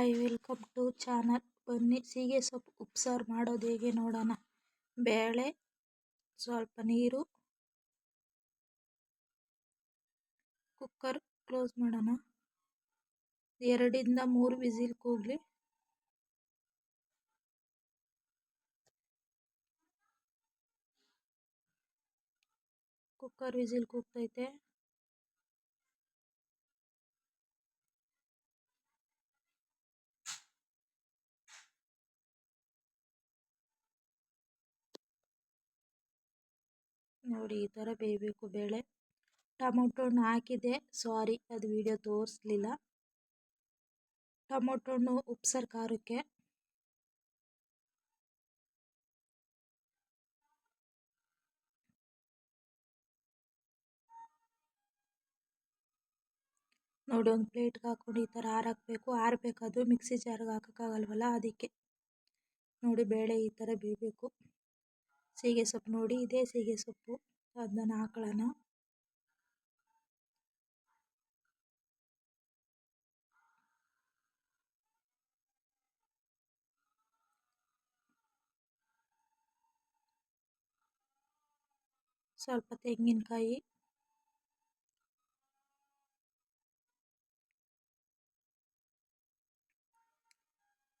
Hi welcome to channel ಬನ್ನಿ, ಸೀಗೆ ಸೊಪ್ಪು ಉಪ್ಸಾರು ಮಾಡೋದು ಹೇಗೆ ನೋಡೋಣ. ಬೇಳೆ, ಸ್ವಲ್ಪ ನೀರು. ಕುಕ್ಕರ್ ಕ್ಲೋಸ್ ಮಾಡೋಣ. ಎರಡಿಂದ ಮೂರು ವಿಸಿಲ್ ಕೂಗಲಿ. ಕುಕ್ಕರ್ ವಿಸಿಲ್ ಕೂಗ್ತೈತೆ. ನೋಡಿ ಈ ಥರ ಬೇಯಬೇಕು ಬೇಳೆ. ಟೊಮೊಟೊ ಹಣ್ಣು ಹಾಕಿದೆ ಸಾರಿ, ಅದು ವಿಡಿಯೋ ತೋರಿಸ್ಲಿಲ್ಲ. ಟೊಮೊಟೊ ಹಣ್ಣು ಉಪ್ಸಾರು ಖಾರಕ್ಕೆ. ನೋಡಿ ಒಂದು ಪ್ಲೇಟ್ಗೆ ಹಾಕೊಂಡು ಈ ಥರ ಆರಾಕಬೇಕು ಆರಬೇಕು ಅದು ಮಿಕ್ಸಿ ಜಾರ್ಗೆ ಹಾಕೋಕ್ಕಾಗಲ್ವಲ್ಲ ಅದಕ್ಕೆ. ನೋಡಿ ಬೇಳೆ ಈ ಥರ ಬೇಯಬೇಕು. ಸೀಗೆ ಸೊಪ್ಪು ನೋಡಿ ಇದೇ ಸೀಗೆ ಸೊಪ್ಪು. ಅದನ್ನ ಹಾಕೊಳ್ಳೋಣ. ಸ್ವಲ್ಪ ತೆಂಗಿನಕಾಯಿ.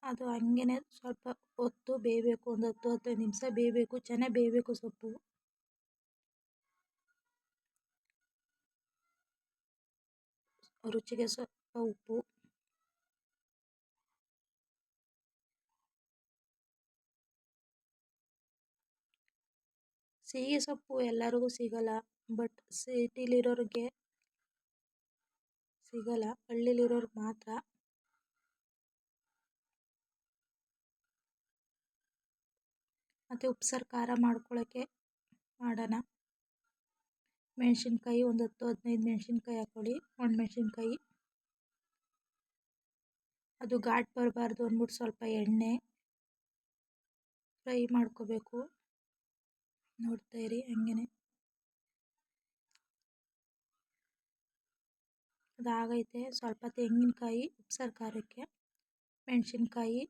ಅದು ಹಾಗೇನೆ ಸ್ವಲ್ಪ ಹೊತ್ತು ಬೇಯಬೇಕು, ಒಂದು ಹತ್ತು ಹದಿನೈದು ನಿಮಿಷ ಬೇಯಬೇಕು ಚೆನ್ನಾಗಿ ಬೇಯಬೇಕು ಸೊಪ್ಪು. ರುಚಿಗೆ ಸ್ವಲ್ಪ ಉಪ್ಪು. ಸಿಹಿ ಸೊಪ್ಪು ಎಲ್ಲರಿಗೂ ಸಿಗಲ್ಲ, ಬಟ್ ಸಿಟಿಲಿರೋರಿಗೆ ಸಿಗಲ್ಲ, ಹಳ್ಳಿಲಿರೋರಿಗೆ ಮಾತ್ರ. ಮತ್ತು ಉಪ್ಸಾರು ಖಾರ ಮಾಡ್ಕೊಳ್ಳೋಕ್ಕೆ ಮಾಡೋಣ. ಮೆಣಸಿನ್ಕಾಯಿ ಒಂದು ಹತ್ತು, ಹದಿನೈದು ಮೆಣಸಿನ್ಕಾಯಿ ಹಾಕ್ಕೊಳ್ಳಿ. ಒಣಮೆಣ್ಸಿನ್ಕಾಯಿ ಅದು ಘಾಟ್ ಬರಬಾರ್ದು ಅಂದ್ಬಿಟ್ಟು ಸ್ವಲ್ಪ ಎಣ್ಣೆ ಫ್ರೈ ಮಾಡ್ಕೋಬೇಕು. ನೋಡ್ತಾ ಇರಿ ಹಂಗೆ ಅದಾಗೈತೆ ಸ್ವಲ್ಪ ತೆಂಗಿನಕಾಯಿ ಉಪ್ಸಾರು ಖಾರಕ್ಕೆ ಮೆಣಸಿನ್ಕಾಯಿ.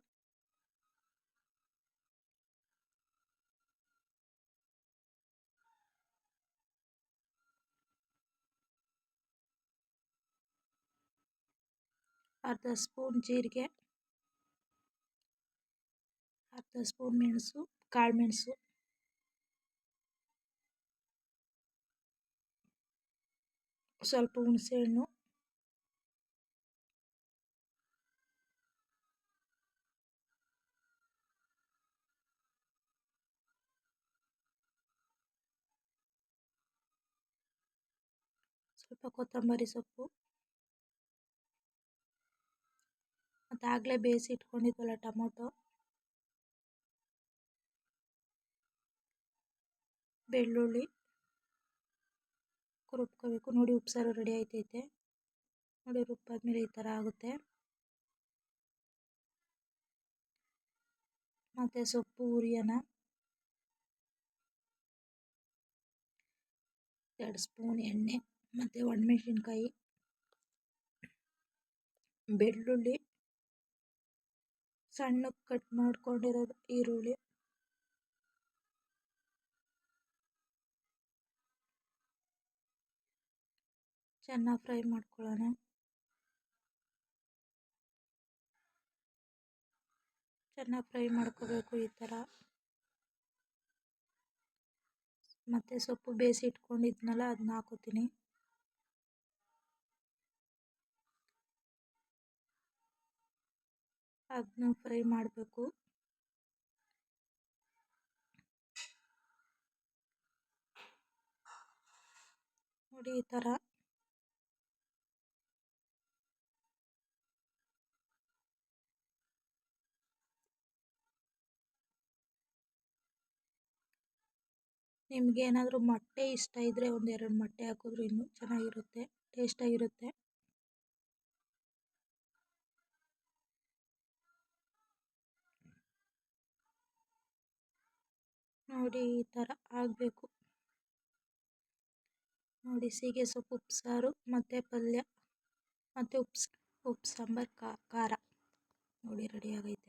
ಅರ್ಧ ಸ್ಪೂನ್ ಜೀರಿಗೆ ಅರ್ಧ ಸ್ಪೂನ್ ಮೆಣಸು ಕಾಳು ಮೆಣಸು ಸ್ವಲ್ಪ ಹುಣಸೆಹಣ್ಣು ಸ್ವಲ್ಪ ಕೊತ್ತಂಬರಿ ಸೊಪ್ಪು ಅದಾಗಲೇ ಬೇಯಿಸಿ ಇಟ್ಕೊಂಡಿದ್ವಲ್ಲ ಟೊಮೊಟೊ? ಬೆಳ್ಳುಳ್ಳಿ ರುಬ್ಕೋಬೇಕು. ನೋಡಿ ಉಪ್ಸಾರು ರೆಡಿ ಆಯ್ತೈತೆ. ನೋಡಿ ರುಬ್ಬಾದ್ಮೇಲೆ ಈ ಥರ ಆಗುತ್ತೆ. ಮತ್ತು ಸೊಪ್ಪು ಹುರಿಯೋಣ ಎರಡು ಸ್ಪೂನ್ ಎಣ್ಣೆ, ಮತ್ತು ಒಣಮೆಣ್ಸಿನ್ಕಾಯಿ, ಬೆಳ್ಳುಳ್ಳಿ ಸಣ್ಣಕ್ಕೆ ಕಟ್ ಮಾಡ್ಕೊಂಡಿರೋದು ಈರುಳ್ಳಿ. ಚೆನ್ನಾಗಿ ಫ್ರೈ ಮಾಡ್ಕೊಳ್ಳೋಣ. ಚೆನ್ನಾಗಿ ಫ್ರೈ ಮಾಡ್ಕೋಬೇಕು ಈ ಥರ. ಮತ್ತು ಸೊಪ್ಪು ಬೇಯಿಸಿ ಇಟ್ಕೊಂಡಿದ್ನಲ್ಲ ಅದನ್ನ ಹಾಕೋತೀನಿ. ಅದನ್ನ ಫ್ರೈ ಮಾಡಬೇಕು. ನೋಡಿ ಈ ಥರ ನಿಮ್ಗೆ ಏನಾದರೂ ಮೊಟ್ಟೆ ಇಷ್ಟ ಇದ್ದರೆ ಒಂದೆರಡು ಮೊಟ್ಟೆ ಹಾಕಿದ್ರು ಇನ್ನೂ ಚೆನ್ನಾಗಿರುತ್ತೆ ಟೇಸ್ಟಾಗಿರುತ್ತೆ ನೋಡಿ ಈ ಥರ ಆಗಬೇಕು. ನೋಡಿ ಸೀಗೆ ಸೊಪ್ಪು ಉಪ್ಸಾರು ಮತ್ತು ಪಲ್ಯ, ಮತ್ತು ಉಪ್ಸ್ ಉಪ್ಪು ಸಾಂಬಾರು ಖಾರ. ರೆಡಿ ಆಗೈತೆ.